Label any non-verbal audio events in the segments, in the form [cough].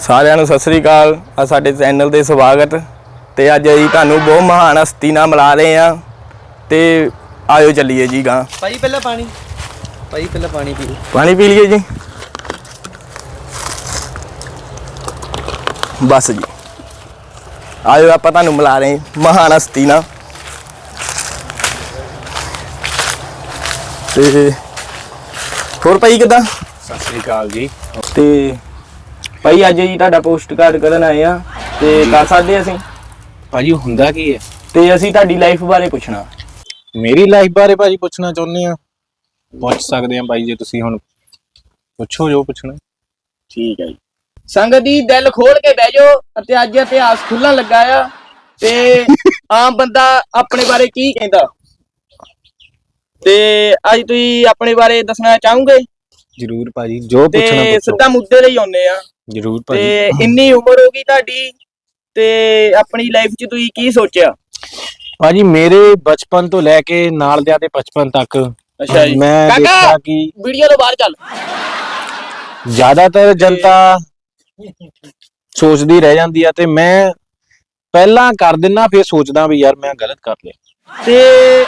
ਸਾਰਿਆਂ ਨੂੰ ਸਤਿ ਸ੍ਰੀ ਅਕਾਲ। ਆ ਸਾਡੇ ਚੈਨਲ ਤੇ ਸਵਾਗਤ। ਤੇ ਅੱਜ ਅਸੀਂ ਤੁਹਾਨੂੰ ਬਹੁਤ ਮਹਾਨ ਹਸਤੀ ਨਾਲ ਮਿਲਾ ਰਹੇ ਆ ਤੇ ਆਇਓ ਚੱਲੀਏ ਜੀ ਗਾਂ। ਭਾਈ ਪਹਿਲਾਂ ਪਾਣੀ। ਭਾਈ ਪਹਿਲਾਂ ਪਾਣੀ ਪੀ ਲਓ। ਪਾਣੀ ਪੀ ਲਈਏ ਜੀ। ਬਸ ਜੀ। ਆਇਓ ਆਪਾਂ ਤੁਹਾਨੂੰ ਮਿਲਾ ਰਹੇ ਹਾਂ ਮਹਾਨ ਹਸਤੀ ਨਾਲ। ਤੇ ਹੋਰ ਭਾਈ ਕਿਦਾਂ? ਸਤਿ ਸ੍ਰੀ ਅਕਾਲ ਜੀ। ਤੇ ਭਾਈ ਅੱਜ ਜੀ ਤੁਹਾਡਾ ਪੋਸਟ ਕਾਰਡ ਕਰਨ ਆਏ ਆ ਤੇ ਕਰ ਸਕਦੇ ਅਸੀਂ? ਭਾਜੀ ਹੁੰਦਾ ਕੀ ਹੈ? ਤੇ ਅਸੀਂ ਤੁਹਾਡੀ ਲਾਈਫ ਬਾਰੇ ਪੁੱਛਣਾ। ਮੇਰੀ ਲਾਈਫ ਬਾਰੇ ਭਾਜੀ ਪੁੱਛਣਾ ਚਾਹੁੰਦੇ ਆ ਪੁੱਛ ਸਕਦੇ ਆ ਭਾਈ ਜੇ ਤੁਸੀਂ ਹੁਣ ਪੁੱਛੋ ਜੋ ਪੁੱਛਣਾ। ਠੀਕ ਹੈ ਜੀ। ਸੰਗਤ ਦੀ ਦਿਲ ਖੋਲ ਕੇ ਬਹਿ ਜਾਓ ਅਤੇ ਅੱਜ ਇਤਿਹਾਸ ਖੁੱਲਣ ਲੱਗਾ ਆ ਤੇ [laughs] ਆਮ ਬੰਦਾ ਆਪਣੇ ਬਾਰੇ ਕੀ ਕਹਿੰਦਾ? ਤੇ ਅੱਜ ਤੁਸੀਂ ਆਪਣੇ ਬਾਰੇ ਦੱਸਣਾ ਚਾਹੋਗੇ? ਜਰੂਰ ਭਾਜੀ ਜੋ ਪੁੱਛਣਾ ਤੇ ਪੁੱਛੋ। ਸਿੱਧਾ ਮੁੱਦੇ ਹੀ ਆਉਂਦੇ ਆ ਜਰੂਰ ਤੇ ਭਾਜੀ। ਇੰਨੀ ਉਮਰ ਹੋ ਗਈ ਤੁਹਾਡੀ ਤੇ ਆਪਣੀ ਲਾਈਫ 'ਚ ਤੁਸੀਂ ਕੀ ਸੋਚਿਆ? ਭਾਜੀ ਮੇਰੇ ਬਚਪਨ ਤੋਂ ਲੈ ਕੇ ਨਾਲ ਦਿਆਂ ਦੇ ਬਚਪਨ ਤੱਕ ਅੱਛਾ ਜੀ। ਮੈਂ ਕਾਕਾ! ਦੇਖਿਆ ਕਿ ਵੀਡੀਓ ਤੋਂ ਬਾਹਰ ਚੱਲ। ਜ਼ਿਆਦਾਤਰ ਜਨਤਾ ਸੋਚਦੀ ਰਹਿ ਜਾਂਦੀ ਆ ਤੇ ਮੈਂ ਪਹਿਲਾਂ ਕਰ ਦਿੰਨਾ ਫਿਰ ਸੋਚਦਾ ਵੀ ਯਾਰ ਮੈਂ ਗਲਤ ਕਰ ਲਿਆ। ਤੇ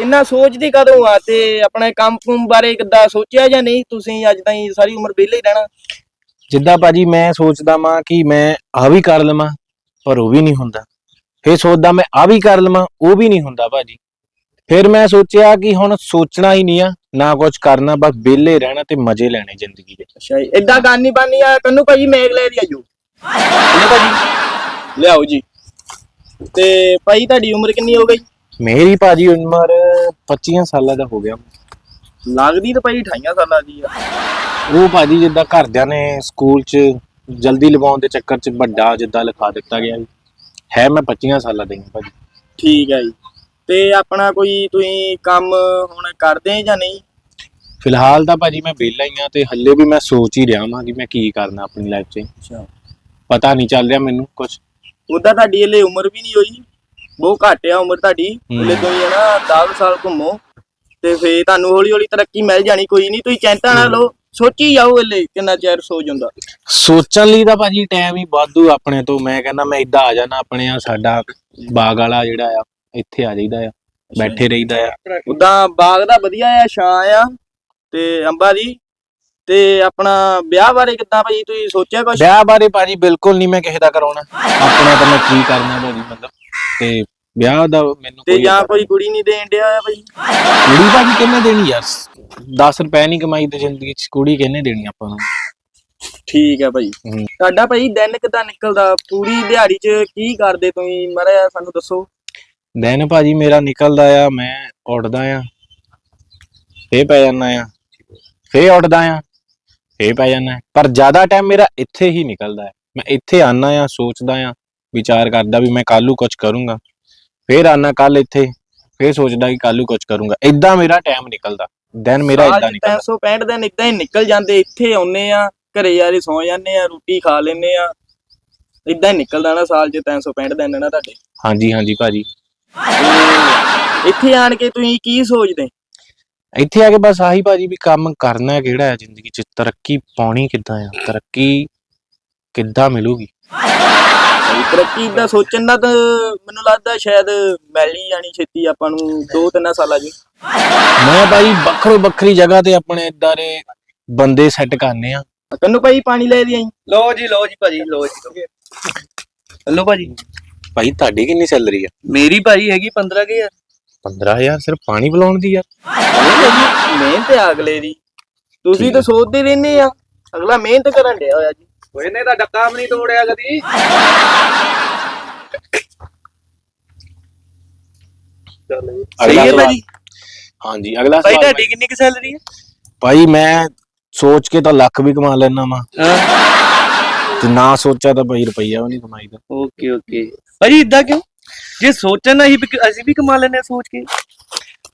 ਇੰਨਾ ਸੋਚਦੀ ਕਦੋਂ ਆ? ਤੇ ਆਪਣੇ ਕੰਮ ਕੁਮ ਬਾਰੇ ਕਿੱਦਾਂ ਸੋਚਿਆ ਜਾਂ ਨਹੀਂ? ਤੁਸੀਂ ਅੱਜ ਤਾਈਂ ਸਾਰੀ ਉਮਰ ਵਿਹਲੇ ਹੀ ਰਹਿਣਾ। ਜਿੱਦਾਂ ਭਾਜੀ ਮੈਂ ਸੋਚਦਾ ਮਾਂ ਕਿ ਮੈਂ ਆ ਵੀ ਕਰ ਲਵਾਂ ਪਰ ਉਹ ਵੀ ਨਹੀਂ ਹੁੰਦਾ। ਫਿਰ ਸੋਚਦਾ ਮੈਂ ਆ ਵੀ ਕਰ ਲਵਾਂ ਉਹ ਵੀ ਨਹੀਂ ਹੁੰਦਾ ਭਾਜੀ। ਫਿਰ ਮੈਂ ਸੋਚਿਆ ਕਿ ਹੁਣ ਸੋਚਣਾ ਹੀ ਨਹੀਂ ਆ ਨਾ ਕੁਝ ਕਰਨਾ ਬਸ ਵਿਹਲੇ ਰਹਿਣਾ ਤੇ ਮਜ਼ੇ ਲੈਣੇ ਜ਼ਿੰਦਗੀ ਦੇ। ਅੱਛਾ ਜੀ ਇਦਾਂ ਗਾਨੀ ਬਾਨੀ ਆ ਕੰਨੂ ਭਾਜੀ ਮੇਗ ਲੈ ਦੀ ਆਜੋ ਕੰਨੂ ਭਾਜੀ। ਲਿਆਓ ਜੀ। ਤੇ ਭਾਈ ਤੁਹਾਡੀ ਉਮਰ ਕਿੰਨੀ ਹੋ ਗਈ? ਮੇਰੀ ਭਾਜੀ ਉਮਰ 25 ਸਾਲਾਂ ਦਾ ਹੋ ਗਿਆ। ਲੱਗਦੀ ਤਾਂ ਭਾਈ 28 ਸਾਲਾਂ ਦੀ ਆ। ਉਹ ਭਾਜੀ ਜਿੱਦਾਂ ਘਰਦਿਆਂ ਨੇ ਸਕੂਲ 'ਚ ਜਲਦੀ ਲਵਾਉਣ ਦੇ ਚੱਕਰ 'ਚ ਵੱਡਾ ਜਿੱਦਾਂ ਲਿਖਾ ਦਿੱਤਾ ਗਿਆ। ਹੈ ਮੈਂ 25 ਸਾਲਾਂ ਦਾ ਹੀ ਹਾਂ ਭਾਜੀ। ਠੀਕ ਹੈ ਜੀ। ਤੇ ਆਪਣਾ ਕੋਈ ਤੁਸੀਂ ਕੰਮ ਹੁਣ ਕਰਦੇ ਜਾਂ ਨਹੀਂ? ਫਿਲਹਾਲ ਤਾਂ ਭਾਜੀ ਮੈਂ ਵਿਹਲਾ ਹੀ ਆ ਤੇ ਹੱਲੇ ਵੀ ਮੈਂ ਸੋਚ ਹੀ ਰਿਹਾ ਹਾਂ ਕਿ ਮੈਂ ਕੀ ਕਰਨਾ ਆਪਣੀ ਲਾਈਫ 'ਚ। ਅੱਛਾ। ਪਤਾ ਨਹੀਂ ਚੱਲ ਰਿਹਾ ਮੈਨੂੰ ਕੁਝ ਉਦਾਂ ਤੁਹਾਡੀ ਹਲੇ ਉਮਰ ਵੀ ਨਹੀਂ ਹੋਈ। ਬਹੁਤ ਘੱਟ ਆ ਉਮਰ ਤੁਹਾਡੀ। ਹਲੇ ਤੁਸੀਂ ਹੈ ਨਾ 10 ਸਾਲ ਘੁੰਮੋ। ਤੇ ਫੇਰ ਤੁਹਾਨੂੰ ਹੌਲੀ ਹੌਲੀ ਤਰੱਕੀ ਮਿਲ ਜਾਣੀ ਕੋਈ ਨਹੀਂ ਤੁਸੀਂ ਚਿੰਤਾ ਨਾ ਲਓ ਸੋਚੀ ਜਾਓ ਹਲੇ ਕਿੰਨਾ ਚਿਰ ਸੋ ਜਾਂਦਾ ਸੋਚਣ ਲਈ ਤਾਂ ਭਾਜੀ ਟਾਈਮ ਹੀ ਵਾਧੂ ਆਪਣੇ ਤੋਂ ਮੈਂ ਕਹਿੰਦਾ ਮੈਂ ਇਦਾਂ ਆ ਜਾਣਾ ਆਪਣੇ ਆ ਸਾਡਾ ਬਾਗ ਵਾਲਾ ਜਿਹੜਾ ਆ ਇੱਥੇ ਆ ਜਾਈਦਾ ਆ ਬੈਠੇ ਰਹੀਦਾ ਆ। ਉਦਾਂ ਬਾਗ ਦਾ ਵਧੀਆ ਆ ਛਾਂ ਆ ਤੇ ਅੰਬਾ ਦੀ ਤੇ ਆਪਣਾ ਵਿਆਹ ਬਾਰੇ ਕਿੱਦਾਂ ਭਾਈ ਤੁਸੀਂ ਸੋਚਿਆ ਕੁਛ? ਵਿਆਹ ਬਾਰੇ ਭਾਜੀ ਬਿਲਕੁਲ ਨਹੀਂ ਮੈਂ ਕਿਸੇ ਦਾ ਕਰਾਉਣਾ। ਆਪਣਾ ਤਾਂ ਮੈਂ ਕੀ ਕਰਨਾ ਭਾਜੀ ਮਤਲਬ ਤੇ ਵਿਆਹ ਦਾ ਮੈਨੂੰ ਤੇ ਕੋਈ ਜਾਂ ਕੋਈ ਕੁੜੀ ਨਹੀਂ ਦੇਣ ਡਿਆ ਆ ਭਾਈ ਕੁੜੀ ਭਾਜੀ ਕਿੰਨੇ ਦੇਣੀ ਯਾਰ? 10 ਰੁਪਏ ਨਹੀਂ ਕਮਾਈ ਤੇ ਜ਼ਿੰਦਗੀ 'ਚ ਕੁੜੀ ਕਿੰਨੇ ਦੇਣੀ ਆਪਾਂ ਨੂੰ? ਠੀਕ ਹੈ ਭਾਈ ਹੂੰ। ਤੁਹਾਡਾ ਭਾਈ ਦਿਨ ਕਿੱਦਾਂ ਨਿਕਲਦਾ? ਪੂਰੀ ਦਿਹਾੜੀ 'ਚ ਕੀ ਕਰਦੇ ਤੁਸੀਂ? ਮਾੜਾ ਸਾਨੂੰ ਦੱਸੋ। ਦਿਨ ਭਾਜੀ ਮੇਰਾ ਨਿਕਲਦਾ ਆ ਮੈਂ ਉੱਠਦਾ ਆ। ਫੇਰ ਪੈ ਜਾਂਦਾ ਆ। ਫੇਰ ਉੱਠਦਾ ਆ। ਫੇਰ ਪੈ ਜਾਂਦਾ ਪਰ ਜ਼ਿਆਦਾ ਟਾਈਮ ਮੇਰਾ ਇੱਥੇ ਹੀ ਨਿਕਲਦਾ ਹੈ ਮੈਂ ਇੱਥੇ ਆਨਾ ਆ ਸੋਚਦਾ ਆ। ਵਿਚਾਰ ਕਰਦਾ ਵੀ ਮੈਂ ਕੱਲੂ ਕੁਝ ਕਰੂੰਗਾ। ਫੇਰ ਆਨਾ ਕੱਲ ਇੱਥੇ ਫੇਰ ਸੋਚਦਾ ਕਿ ਕੱਲੂ ਕੁਝ ਕਰੂੰਗਾ। ਇਦਾਂ ਮੇਰਾ ਟਾਈਮ ਨਿਕਲਦਾ। ਦਿਨ ਮੇਰਾ ਇਦਾਂ ਨਿਕਲਦਾ। 365 ਦਿਨ ਇਦਾਂ ਹੀ ਨਿਕਲ ਜਾਂਦੇ। ਇੱਥੇ ਆਉਨੇ ਆ ਘਰੇ ਯਾਰੇ ਸੌ ਜਾਂਦੇ ਆ ਰੋਟੀ ਖਾ ਲੈਨੇ ਆ ਇਦਾਂ ਹੀ ਨਿਕਲਦਾ ਨਾ ਸਾਲ 'ਚ 365 ਦਿਨ ਨਾ ਤੁਹਾਡੇ। ਹਾਂਜੀ ਹਾਂਜੀ ਭਾਜੀ। ਇੱਥੇ ਆਣ ਕੇ ਤੁਸੀਂ ਕੀ ਸੋਚਦੇ? ਇੱਥੇ ਆ ਕੇ ਬਸ ਆਹੀ ਭਾਜੀ ਵੀ ਕੰਮ ਕਰਨਾ ਕਿਹੜਾ ਹੈ ਜ਼ਿੰਦਗੀ 'ਚ? ਤਰੱਕੀ ਪਾਉਣੀ ਕਿੱਦਾਂ ਆ? ਤਰੱਕੀ ਕਿੱਦਾਂ ਮਿਲੂਗੀ? ਤਰੱਕੀ ਦਾ ਸੋਚਣ ਦਾ ਤਾਂ ਮੈਨੂੰ ਲੱਗਦਾ ਸ਼ਾਇਦ ਮਿਲ ਹੀ ਜਾਣੀ ਛੇਤੀ ਆਪਾਂ ਨੂੰ 2-3 ਸਾਲਾਂ 'ਚ। ਮੈਂ ਭਾਈ ਵੱਖਰੋ ਵੱਖਰੀ ਜਗ੍ਹਾ ਤੇ ਆਪਣੇ ਇਦਾਂ ਦੇ ਬੰਦੇ ਸੈੱਟ ਕਰਨੇ ਆ। ਕੰਨੂ ਭਾਈ ਪਾਣੀ ਲੈ ਦੀ ਆਈ। ਲਓ ਜੀ ਲਓ ਜੀ ਭਾਜੀ ਲਓ ਜੀ। ਲਓ ਭਾਜੀ। ਭਾਈ ਤੁਹਾਡੀ ਕਿੰਨੀ ਸੈਲਰੀ ਆ? ਮੇਰੀ ਭਾਜੀ ਹੈਗੀ 15000 15000 ਸਿਰਫ ਪਾਣੀ ਪਿਲਾਉਣ ਦੀ ਯਾਰ ਮਿਹਨਤ ਆ ਅਗਲੇ ਦੀ। ਤੁਸੀਂ ਤਾਂ ਸੋਚਦੇ ਰਹਿੰਦੇ ਆ। ਅਗਲਾ ਮਿਹਨਤ ਕਰਨ ਡਿਆ ਹੋਇਆ ਜੀ। ਓਏ ਨੇ ਤਾਂ ਡੱਕਾ ਵੀ ਨਹੀਂ ਤੋੜਿਆ ਕਦੀ। ਸਹੀ ਹੈ। ਭਾਜੀ? ਹਾਂਜੀ ਅਗਲਾ ਭਾਈ ਸਵਾਲ ਤੁਹਾਡੀ ਕਿੰਨੀ ਕੁ ਸੈਲਰੀ ਹੈ? ਭਾਈ ਮੈਂ ਸੋਚ ਕੇ ਤਾਂ ਲੱਖ ਵੀ ਕਮਾ ਲੈਣਾ ਵਾ। ਹਾਂ। ਤੇ ਨਾ ਸੋਚਿਆ ਤਾਂ ਭਾਈ ਰੁਪਈਆ ਵੀ ਨਹੀਂ ਕਮਾਈਦਾ ਓਕੇ ਓਕੇ। ਭਾਜੀ ਇਦਾਂ ਕਿਉਂ? ਜੇ ਸੋਚਣ ਵੀ ਅਸੀਂ ਵੀ ਕਮਾ ਲੈਨੇ ਆ ਸੋਚ ਕੇ।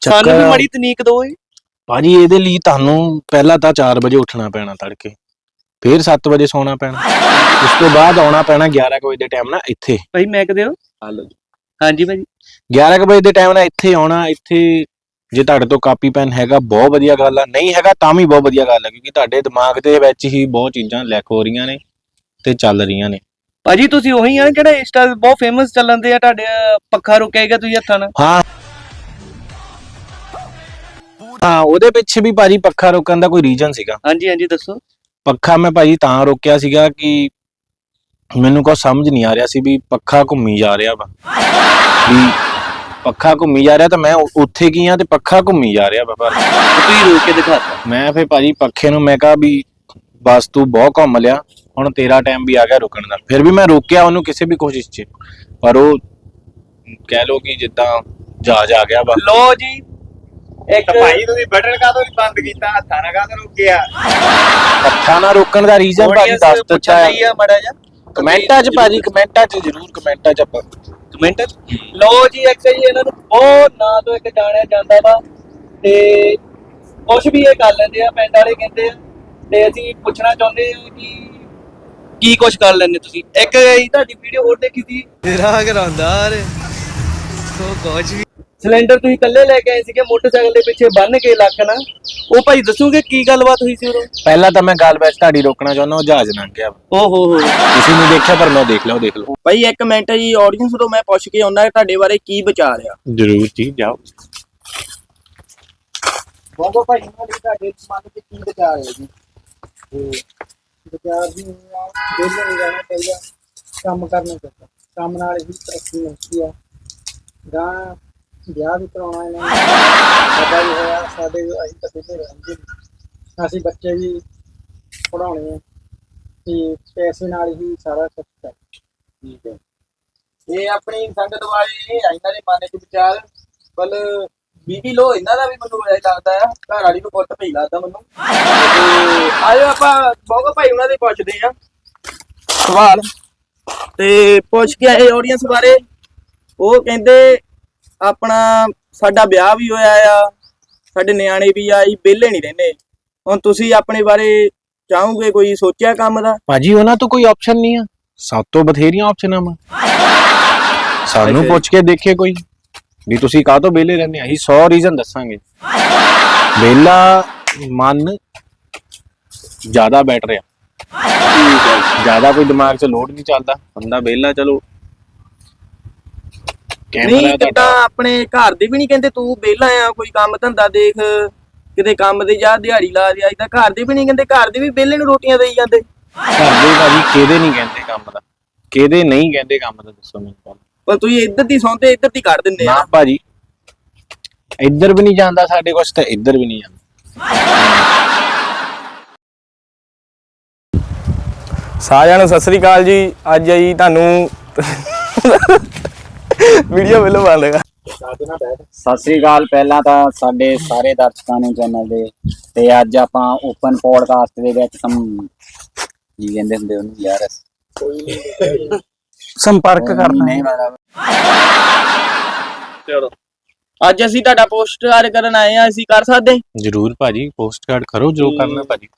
ਸਾਨੂੰ ਵੀ ਚੱਕਰ- ਮੜੀ ਤਨੀਕ ਦੋ ਏ। ਭਾਜੀ ਇਹਦੇ ਲਈ ਤੁਹਾਨੂੰ ਪਹਿਲਾਂ ਤਾਂ 4 ਵਜੇ ਉੱਠਣਾ ਪੈਣਾ ਤੜਕੇ। ਫਿਰ 7 ਵਜੇ ਸੌਣਾ ਪੈਣਾ। ਉਸ ਤੋਂ ਬਾਅਦ ਆਉਣਾ ਪੈਣਾ 11 ਕੁ ਵਜੇ ਦੇ ਟਾਈਮ ਨਾਲ ਇੱਥੇ। ਭਾਈ ਮੈਂ ਕਦੇ ਹੋ ਹਲੋ। ਹਾਂਜੀ ਭਾਜੀ। 11 ਕੁ ਵਜੇ ਦੇ ਟਾਈਮ ਨਾਲ ਇੱਥੇ ਆਉਣਾ ਇੱਥੇ ਜੇ ਤੁਹਾਡੇ ਤੋਂ ਕਾਪੀ ਪੈਨ ਹੈਗਾ ਬਹੁਤ ਵਧੀਆ ਗੱਲ ਆ। ਨਹੀਂ ਹੈਗਾ ਤਾਂ ਵੀ ਬਹੁਤ ਵਧੀਆ ਗੱਲ ਆ ਕਿਉਂਕਿ ਤੁਹਾਡੇ ਦਿਮਾਗ ਦੇ ਵਿੱਚ ਹੀ ਬਹੁਤ ਚੀਜ਼ਾਂ ਲੈਕ ਹੋ ਰਹੀਆਂ ਨੇ ਤੇ ਚੱਲ ਰਹੀਆਂ ਨੇ। ਭਾਜੀ ਤੁਸੀਂ ਉਹੀ ਆ ਕਿਹੜਾ ਇੰਸਟਾ ਤੇ ਬਹੁਤ ਫੇਮਸ ਚੱਲਣ ਦੇ ਆ ਤੁਹਾਡੇ ਅਹ, ਪੱਖਾ ਰੁਕਿਆਗਾ ਤੁਸੀਂ ਹੱਥਾਂ ਨਾਲ। ਹਾਂ। ਹਾਂ ਉਹਦੇ ਪਿੱਛੇ ਵੀ ਭਾਜੀ ਪੱਖਾ ਰੋਕਣ ਦਾ ਕੋਈ ਰੀਜ਼ਨ ਸੀਗਾ। ਹਾਂਜੀ ਹਾਂਜੀ ਦੱਸੋ। ਪੱਖਾ ਮੈਂ ਭਾਜੀ ਤਾਂ ਰੋਕਿਆ ਸੀਗਾ ਕਿ ਮੈਨੂੰ ਕੁਛ ਸਮਝ ਨਹੀਂ ਆ ਰਿਹਾ ਸੀ ਵੀ ਪੱਖਾ ਘੁੰਮੀ ਜਾ ਰਿਹਾ ਵਾ। ਵੀ ਪੱਖਾ ਘੁੰਮੀ ਜਾ ਰਿਹਾ ਤਾਂ ਮੈਂ ਉ- ਉੱਥੇ ਕੀ ਆ ਤੇ ਪੱਖਾ ਘੁੰਮੀ ਜਾ ਰਿਹਾ ਵਾ ਪਰ ਤੁਸੀਂ ਰੋਕ ਕੇ ਦਿਖਾਤਾ ਮੈਂ ਫੇ ਭਾਜੀ ਪੱਖੇ ਨੂੰ ਮੈਂ ਕਿਹਾ ਵੀ ਬਸ ਤੂੰ ਬਹੁਤ ਘੁੰਮ ਲਿਆ ਹੁਣ ਤੇਰਾ ਟਾਈਮ ਵੀ ਆ ਗਿਆ ਰੁਕਣ ਦਾ। ਫਿਰ ਵੀ ਮੈਂ ਰੋਕਿਆ ਉਹਨੂੰ ਕਿਸੇ ਵੀ ਕੋਸ਼ਿਸ਼ 'ਚ ਪਰ ਉਹ ਕਹਿ ਲੋ ਕਿ ਜਿੱਦਾਂ ਜਹਾਜ਼ ਆ ਗਿਆ ਵਾ। ਲੋ ਜੀ ਇੱਕ ਭਾਈ ਤੁਸੀਂ ਬਟਨ ਕਾਹਤੋਂ ਨਹੀਂ ਬੰਦ ਕੀਤਾ? ਹੱਥਾਂ ਨਾਲ ਕਾਹਤੋਂ ਰੁਕਿਆ? ਪੱਖਾ ਨਾ ਰੋਕਣ ਦਾ ਰੀਜ਼ਨ ਭਾਜੀ audience ਦੱਸ ਦਿੱਤਾ ਪੁੱਛਣ ਹੈ ਲਈ ਆ ਮੜਾ ਜਾ ਕਮੈਂਟਾਂ 'ਚ ਭਾਜੀ ਕਮੈਂਟਾਂ 'ਚ ਜ਼ਰੂਰ ਕਮੈਂਟਾਂ 'ਚ ਆਪਾਂ। ਕਮੈਂਟ ਲੋ ਜੀ ਇੱਕ ਜੀ ਇਹਨਾਂ ਨੂੰ ਬਹੁਤ ਨਾਂ ਤੋਂ ਇੱਕ ਜਾਣਿਆ ਜਾਂਦਾ ਵਾ ਤੇ ਕੁਝ ਵੀ ਇਹ ਕਰ ਲੈਂਦੇ ਆ ਪਿੰਡ ਵਾਲੇ ਕਹਿੰਦੇ ਆ। ਤੇ ਅਸੀਂ ਪੁੱਛਣਾ ਚਾਹੁੰਦੇ ਆ ਕਿ ਕੀ ਕੁਝ ਕਰ ਲੈਂਦੇ ਤੁਸੀਂ। ਇੱਕ ਇਹ ਤੁਹਾਡੀ ਵੀਡੀਓ ਹੋਰ ਦੇਖੀ ਸੀ। ਤੇਰਾ ਕਰਾਉਂਦਾ ਰੇ ਕੁਝ ਵੀ ਸਿਲੰਡਰ ਤੁਸੀਂ ਇਕੱਲੇ ਲੈ ਕੇ ਆਏ ਸੀਗੇ ਮੋਟਰਸਾਈਕਲ ਦੇ ਪਿੱਛੇ ਬੰਨ ਕੇ ਨਾ। ਉਹ ਭਾਈ ਦੱਸੋਗੇ ਕੀ ਗੱਲਬਾਤ ਹੋਈ ਸੀ ਉਦੋਂ? ਪਹਿਲਾਂ ਤਾਂ ਮੈਂ ਗੱਲ ਵਿੱਚ ਤੁਹਾਡੀ ਰੋਕਣਾ ਚਾਹੁੰਦਾ ਉਹ ਜਹਾਜ਼ ਲੰਘ ਗਿਆ। ਵਾ। ਓ ਹੋ। ਹੋ ਤੁਸੀਂ ਨਹੀਂ ਦੇਖਿਆ ਪਰ ਮੈਂ ਦੇਖ ਲਿਆ ਉਹ ਦੇਖ ਲਓ। ਭਾਈ ਇੱਕ ਮਿੰਟ ਜੀ ਆਡੀਅנס ਤੋਂ ਮੈਂ ਪੁੱਛ ਕੇ ਆਉਣਾ ਤੁਹਾਡੇ ਬਾਰੇ ਕੀ ਵਿਚਾਰ ਆ। ਜ਼ਰੂਰ ਜੀ ਜਾਓ। ਬਾਬਾ ਭਾਈ ਉਹਨਾਂ ਦੇ ਤੁਹਾਡੇ ਮਨ ਵਿੱਚ ਕੀ ਵਿਚਾਰ ਹੈ ਜੀ? ਤੇ ਵਿਚਾਰ ਵੀ ਵੇਲੇ ਨਹੀਂ ਰਹਿਣਾ ਚਾਹੀਦਾ ਕੰਮ ਕਰਨਾ ਚਾਹੀਦਾ। ਕੰਮ ਨਾਲ ਹੀ ਤਰੱਕੀ ਹੁੰਦੀ ਆ। ਗਾਂ ਵਿਆਹ ਵੀ ਕਰਾਉਣਾ ਇਹਨਾਂ ਨੇ ਸਾਡਾ ਵੀ ਹੋਇਆ, ਸਾਡੇ ਵੀ ਅਸੀਂ ਤਾਂ ਕਿਤੇ ਰਹਿੰਦੇ ਨੀ। ਅਸੀਂ ਬੱਚੇ ਵੀ ਪੜਾਉਣੇ ਆ ਤੇ ਪੈਸੇ ਨਾਲ ਹੀ ਸਾਰਾ ਕੁਝ ਕਰ ਠੀਕ ਹੈ। ਇਹ ਆਪਣੀ ਸੰਗਤ ਵਾਲੇ ਇਹ ਆ, ਇਹਨਾਂ ਦੇ ਮਨ ਚ ਵਿਚਾਰ। ਪਰ ਬੀਬੀ ਲੋ, ਇਹਨਾਂ ਦਾ ਵੀ ਮੈਨੂੰ ਇਹ ਲੱਗਦਾ ਆ, ਘਰ ਵਾਲੀ ਨੂੰ ਕੁੱਟ ਪਈ ਲੱਗਦਾ ਮੈਨੂੰ। ਤੇ ਆਇਓ ਆਪਾਂ ਬਹੁਤ ਭਾਈ ਉਹਨਾਂ ਦੇ ਪੁੱਛਦੇ ਆ ਸਵਾਲ। ਤੇ ਪੁੱਛ ਕੇ ਆਏ ਆਡੀਅנס ਬਾਰੇ। ਉਹ ਕਹਿੰਦੇ ਆਪਣਾ ਸਾਡਾ ਵਿਆਹ ਵੀ ਹੋਇਆ ਆ ਸਾਡੇ ਨਿਆਣੇ ਵੀ ਆ ਜੀ ਵਿਹਲੇ ਨਹੀਂ ਰਹਿੰਦੇ। ਹੁਣ ਤੁਸੀਂ ਆਪਣੇ ਬਾਰੇ ਚਾਹੋਗੇ ਕੋਈ ਸੋਚਿਆ ਕੰਮ ਦਾ? ਭਾਜੀ ਉਹਨਾਂ ਤੋਂ ਕੋਈ ਆਪਸ਼ਨ ਨਹੀਂ ਆ। ਸਭ ਤੋਂ ਬਥੇਰੀਆਂ ਆਪਸ਼ਨਾਂ ਵਾ ਸਾਨੂੰ। ਪੁੱਛ ਕੇ ਦੇਖੇ ਕੋਈ। ਵੀ ਤੁਸੀਂ ਕਾਹ ਤੋਂ ਵਿਹਲੇ ਰਹਿੰਦੇ ਆ? ਅਸੀਂ 100 ਰੀਜ਼ਨ ਦੱਸਾਂਗੇ। ਵਿਹਲਾ ਮਨ ਜ਼ਿਆਦਾ ਬੈਟਰ ਆ। ਜ਼ਿਆਦਾ ਕੋਈ ਦਿਮਾਗ 'ਚ ਲੋਡ ਨਹੀਂ ਚੱਲਦਾ। ਬੰਦਾ ਵਿਹਲਾ ਚਲੋ ਕੈਮਰਾ ਨਹੀਂ ਕਿੱਦਾਂ ਆਪਣੇ ਘਰ ਦੇ ਵੀ ਨਹੀਂ ਕਹਿੰਦੇ ਤੂੰ ਵਿਹਲਾ ਆ ਕੋਈ ਕੰਮ ਧੰਦਾ ਦੇਖ ਕਿਤੇ ਕੰਮ ਦੇ ਜਾ ਦਿਹਾੜੀ ਲਾ ਦਿਆ ਇਦਾਂ ਘਰ ਦੇ ਵੀ ਨਹੀਂ ਕਹਿੰਦੇ ਘਰ ਦੇ ਵੀ ਵਿਹਲੇ ਨੂੰ ਰੋਟੀਆਂ ਦੇਈ ਜਾਂਦੇ। ਘਰ ਦੇ ਭਾਜੀ ਕਿਹਦੇ ਨਹੀਂ ਕਹਿੰਦੇ ਕੰਮ ਦਾ? ਕਿਹਦੇ ਨਹੀਂ ਕਹਿੰਦੇ ਕੰਮ ਦਾ ਦੱਸੋ ਮੈਨੂੰ। ਪਰ ਤੁਸੀਂ ਇੱਧਰ ਦੀ ਸੌਂਦੇ ਇੱਧਰ ਦੀ ਕੱਢ ਦਿੰਦੇ ਆ। ਨਾ ਭਾਜੀ ਇੱਧਰ ਵੀ ਨਹੀਂ ਜਾਂਦਾ ਸਾਡੇ ਕੁਛ ਤੇ ਇੱਧਰ ਵੀ ਨਹੀਂ ਜਾਂਦਾ। ਸਾਰਿਆਂ ਨੂੰ ਸਤਿ ਸ੍ਰੀ ਅਕਾਲ ਜੀ ਅੱਜ ਆਈ ਤੁਹਾਨੂੰ ਵੀਡੀਓ ਵੱਲੋਂ ਬੰਦ ਲਗਾ ਸਤਿ ਸ੍ਰੀ ਅਕਾਲ। ਪਹਿਲਾਂ ਤਾਂ ਸਾਡੇ ਸਾਰੇ ਦਰਸ਼ਕਾਂ ਨੂੰ ਚੈਨਲ ਦੇ ਤੇ ਅੱਜ ਆਪਾਂ ਓਪਨ ਪੋਡਕਾਸਟ ਦੇ ਵਿੱਚ ਸਮ ਕੀ ਕਹਿੰਦੇ ਹੁੰਦੇ ਉਹਨੂੰ? ਯਾਰ। ਸੰਪਰਕ ਕਰਨਾ। ਨਹੀਂ ਚਲੋ। ਅੱਜ ਅਸੀਂ ਤੁਹਾਡਾ ਪੋਸਟਰ ਕਰਨ ਆਏ ਆ ਅਸੀਂ ਕਰ ਸਕਦੇ? ਜ਼ਰੂਰ ਭਾਜੀ ਪੋਸਟ ਕਾਰਡ ਕਰੋ ਜੋ ਕਰਨਾ ਭਾਜੀ।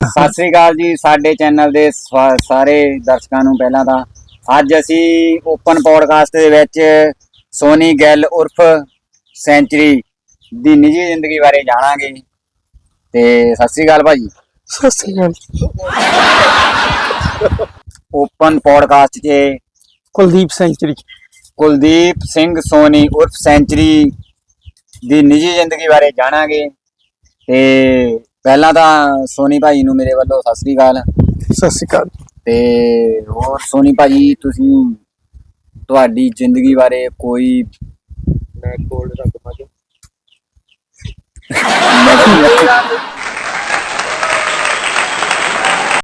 ਸਤਿ ਸ੍ਰੀ ਅਕਾਲ ਜੀ। ਸਾਡੇ ਚੈਨਲ ਦੇ ਸਾਰੇ ਦਰਸ਼ਕਾਂ ਨੂੰ ਪਹਿਲਾਂ ਤਾਂ ਅੱਜ ਅਸੀਂ ਓਪਨ ਪੋਡਕਾਸਟ ਦੇ ਵਿੱਚ ਸੋਨੀ ਗਿੱਲ ਉਰਫ ਸੈਂਚਰੀ ਦੀ ਨਿੱਜੀ ਜ਼ਿੰਦਗੀ ਬਾਰੇ ਜਾਣਾਂਗੇ। ਤੇ ਸਤਿ ਸ੍ਰੀ ਅਕਾਲ ਭਾਜੀ। ਸਤਿ ਸ੍ਰੀ ਅਕਾਲ ਓਪਨ ਪੋਡਕਾਸਟ 'ਚ ਕੁਲਦੀਪ ਸੈਂਚਰੀ। ਕੁਲਦੀਪ ਸਿੰਘ ਸੋਨੀ ਉਰਫ ਸੈਂਚਰੀ ਦੀ ਨਿੱਜੀ ਜ਼ਿੰਦਗੀ ਬਾਰੇ ਜਾਣਾਂਗੇ। ਤੇ ਪਹਿਲਾਂ ਤਾਂ ਸੋਨੀ ਭਾਈ ਨੂੰ ਮੇਰੇ ਵੱਲੋਂ ਸਤਿ ਸ੍ਰੀ ਅਕਾਲ। ਸਤਿ ਸ੍ਰੀ ਅਕਾਲ। ਤੇ ਹੋਰ ਸੋਨੀ ਭਾਜੀ ਤੁਸੀਂ ਤੁਹਾਡੀ ਜ਼ਿੰਦਗੀ ਬਾਰੇ ਕੋਈ ਮੈਂ ਕੋਲਡ ਰੱਖ ਮਾਜੋ